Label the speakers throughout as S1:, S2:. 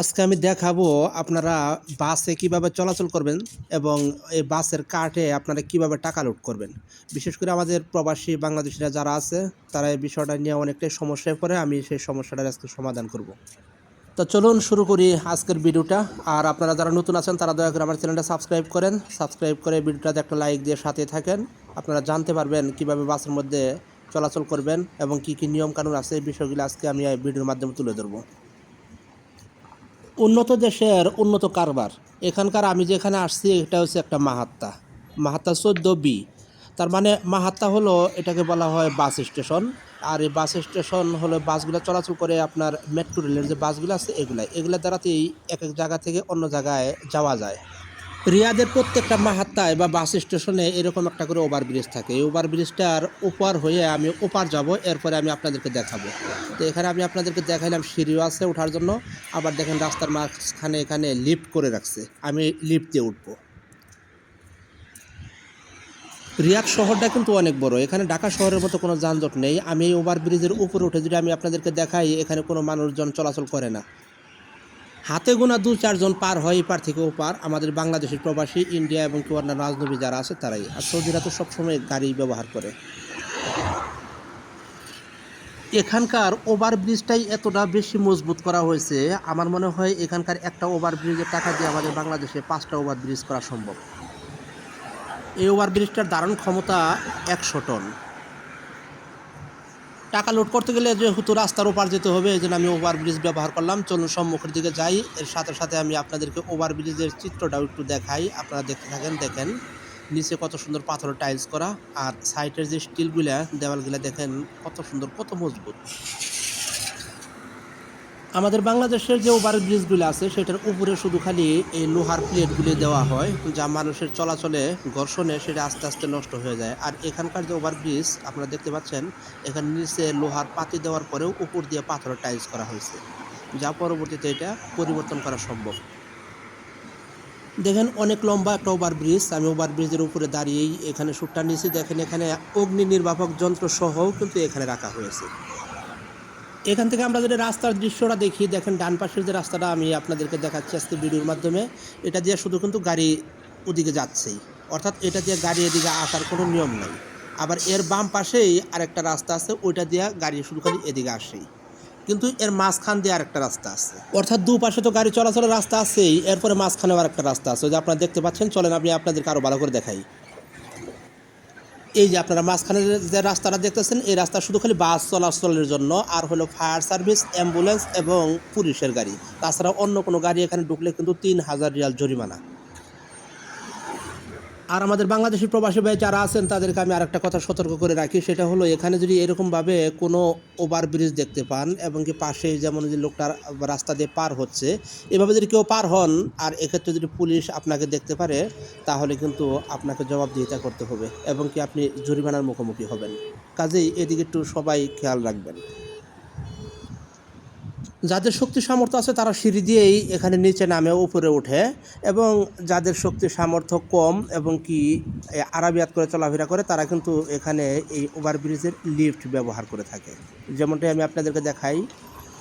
S1: আজকে আমি দেখাবো আপনারা বাসে কীভাবে চলাচল করবেন এবং এই বাসের কার্টে আপনারা কীভাবে টাকা লোড করবেন। বিশেষ করে আমাদের প্রবাসী বাংলাদেশিরা যারা আছে, তারা এই বিষয়টা নিয়ে অনেকটাই সমস্যায় পড়ে, আমি সেই সমস্যাটার আজকে সমাধান করব। তো চলুন শুরু করি আজকের ভিডিওটা। আর আপনারা যারা নতুন আছেন, তারা দয়া করে আমার চ্যানেলটা সাবস্ক্রাইব করেন। সাবস্ক্রাইব করে ভিডিওটাতে একটা লাইক দিয়ে সাথে থাকেন। আপনারা জানতে পারবেন কীভাবে বাসের মধ্যে চলাচল করবেন এবং কি কি নিয়ম কানুন আছে, এই বিষয়গুলো আজকে আমি ভিডিওর মাধ্যমে তুলে ধরবো। উন্নত দেশের উন্নত কারবার। এখানকার আমি যেখানে আসছি, এটা হচ্ছে একটা মাহাত্তা। মাহাত্তা চোদ্দ বি। তার মানে মাহাত্তা হলো এটাকে বলা হয় বাস স্টেশন। আর এই বাস স্টেশন হলো বাসগুলো চলাচল করে আপনার মেট্রো রেলের যে বাসগুলো আছে এগুলাই এগুলো দ্বারাতেই এক এক জায়গা থেকে অন্য জায়গায় যাওয়া যায়। রিয়াদের প্রত্যেকটা মাহাত্তায় বা বাস স্টেশনে এরকম একটা করে ওভারব্রিজ থাকে। এই ওভারব্রিজটার ওপার হয়ে আমি ওপার যাব, এরপরে আমি আপনাদেরকে দেখাবো। তো এখানে আমি আপনাদেরকে দেখাইলাম, সিঁড়িও আছে ওঠার জন্য। আবার দেখেন রাস্তার মাঝখানে এখানে লিফট করে রাখছে। আমি লিফট দিয়ে উঠবো। রিয়াদ শহরটা কিন্তু অনেক বড়। এখানে ঢাকা শহরের মতো কোনো যানজট নেই। আমি এই ওভারব্রিজের উপরে উঠে যদি আমি আপনাদেরকে দেখাই, এখানে কোনো মানুষজন চলাচল করে না। হাতে গোনা দু চারজন পার হয় এপার থেকে ওপার আমাদের বাংলাদেশের প্রবাসী ইন্ডিয়া এবং কি অন্যান্য রাজনবী যারা আছে, তারাই। আর সৌদিরা তো সবসময় গাড়ি ব্যবহার করে। এখানকার ওভারব্রিজটাই এতটা বেশি মজবুত করা হয়েছে, আমার মনে হয় এখানকার একটা ওভারব্রিজের টাকা দিয়ে আমাদের বাংলাদেশে পাঁচটা ওভারব্রিজ করা সম্ভব। এই ওভারব্রিজটার ধারণ ক্ষমতা একশো টন। টাকা লোড করতে গেলে যেহেতু রাস্তার ওপার যেতে হবে, এই জন্য আমি ওভারব্রিজ ব্যবহার করলাম। চলুন সম্মুখের দিকে যাই। এর সাথে সাথে আমি আপনাদেরকে ওভারব্রিজের চিত্রটাও একটু দেখাই। আপনারা দেখতে থাকেন, দেখেন। নিচে কত সুন্দর পাথরের টাইলস করা। আর সাইডের যে স্টিলগুলা দেওয়ালগুলা দেখেন কত সুন্দর, কত মজবুত। আমাদের বাংলাদেশের যে ওভার ব্রিজগুলো আছে, সেটার উপরে শুধু খালি এই লোহার প্লেটগুলি দেওয়া হয়, যা মানুষের চলাচলে ঘর্ষণে সেটা আস্তে আস্তে নষ্ট হয়ে যায়। আর এখানকার যে ওভার ব্রিজ, আপনারা দেখতে পাচ্ছেন, এখানে নিচে লোহার পাতি দেওয়ার পরেও উপর দিয়ে পাথরের টাইলস করা হয়েছে, যা পরবর্তীতে এটা পরিবর্তন করা সম্ভব। দেখেন, অনেক লম্বা একটা ওভার ব্রিজ, আমি ওভার ব্রিজের উপরে দাঁড়িয়েই এখানে শুটটা নিচে দেখেন, এখানে অগ্নি নির্বাপক যন্ত্র সহও কিন্তু এখানে রাখা হয়েছে। এখান থেকে আমরা যদি রাস্তার দৃশ্যটা দেখি, দেখেন ডান পাশের যে রাস্তাটা আমি আপনাদেরকে দেখাচ্ছি আজকে ভিডিওর মাধ্যমে, এটা দিয়ে শুধু কিন্তু গাড়ি ওদিকে যাচ্ছেই। অর্থাৎ এটা দিয়ে গাড়ি এদিকে আসার কোনো নিয়ম নেই। আবার এর বাম পাশেই আরেকটা রাস্তা আছে, ওইটা দিয়ে গাড়ি শুধু খালি এদিকে আসেই। কিন্তু এর মাঝখান দিয়ে আরেকটা রাস্তা আছে। অর্থাৎ দুপাশে তো গাড়ি চলাচলের রাস্তা আছেই, এরপরে মাঝখানেও আরেকটা রাস্তা আছে। যে আপনারা দেখতে পাচ্ছেন, চলেন আমি আপনাদেরকে আরও ভালো করে দেখাই। এই যে আপনারা মাঝখানের যে রাস্তাটা দেখতেছেন, এই রাস্তা শুধু খালি বাস চলাচলের জন্য, আর হলো ফায়ার সার্ভিস, অ্যাম্বুলেন্স এবং পুলিশের গাড়ি। তাছাড়া অন্য কোনো গাড়ি এখানে ঢুকলে কিন্তু তিন হাজার রিয়াল জরিমানা। আর আমাদের বাংলাদেশের প্রবাসী ভাই যারা আছেন, তাদেরকে আমি আরেকটা কথা সতর্ক করে রাখি, সেটা হলো এখানে যদি এরকমভাবে কোনো ওভার ব্রিজ দেখতে পান এবং কি পাশে যেমন যে লোকটা রাস্তা দিয়ে পার হচ্ছে, এভাবে যদি কেউ পার হন আর এক্ষেত্রে যদি পুলিশ আপনাকে দেখতে পারে, তাহলে কিন্তু আপনাকে জবাবদিহিতা করতে হবে এবং কি আপনি জরিমানার মুখোমুখি হবেন। কাজেই এদিকে একটু সবাই খেয়াল রাখবেন। যাদের শক্তি সামর্থ্য আছে তারা সিঁড়ি দিয়েই এখানে নিচে নামে, উপরে ওঠে এবং যাদের শক্তি সামর্থ্য কম এবং কি আরাবিয়াত করে চলাফেরা করে, তারা কিন্তু এখানে এই ওভারব্রিজের লিফট ব্যবহার করে থাকে। যেমনটাই আমি আপনাদেরকে দেখাই,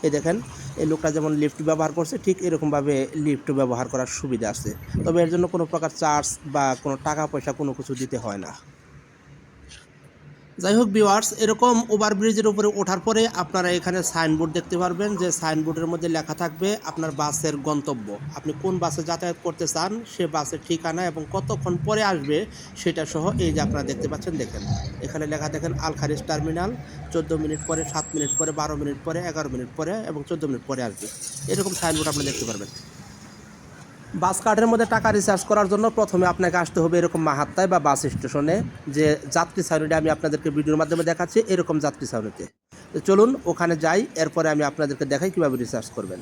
S1: এই দেখেন, এই লোকটা যেমন লিফট ব্যবহার করছে, ঠিক এরকমভাবে লিফট ব্যবহার করার সুবিধা আছে। তবে এর জন্য কোনো প্রকার চার্জ বা কোনো টাকা পয়সা কোনো কিছু দিতে হয় না। যাই হোক ভিউয়ার্স, এরকম ওভারব্রিজের উপরে ওঠার পরে আপনারা এখানে সাইনবোর্ড দেখতে পারবেন যে সাইনবোর্ডের মধ্যে লেখা থাকবে আপনার বাসের গন্তব্য। আপনি কোন বাসে যাতায়াত করতে চান, সে বাসের ঠিকানা এবং কতক্ষণ পরে আসবে সেটা সহ এই যে আপনারা দেখতে পাচ্ছেন, দেখেন। এখানে লেখা দেখেন আলখারিজ টার্মিনাল, চোদ্দ মিনিট পরে, সাত মিনিট পরে, বারো মিনিট পরে, এগারো মিনিট পরে এবং চোদ্দ মিনিট পরে আসবে। এরকম সাইনবোর্ড আপনি দেখতে পারবেন। বাস কার্ডের মধ্যে টাকা রিচার্জ করার জন্য প্রথমে আপনাকে আসতে হবে এরকম মাহাত্তায় বা বাস স্টেশনে যে যাত্রী ছাউনিটা আমি আপনাদেরকে ভিডিওর মাধ্যমে দেখাচ্ছি, এরকম যাত্রী ছাউনিতে তো চলুন ওখানে যাই, এরপরে আমি আপনাদেরকে দেখাই কীভাবে রিচার্জ করবেন।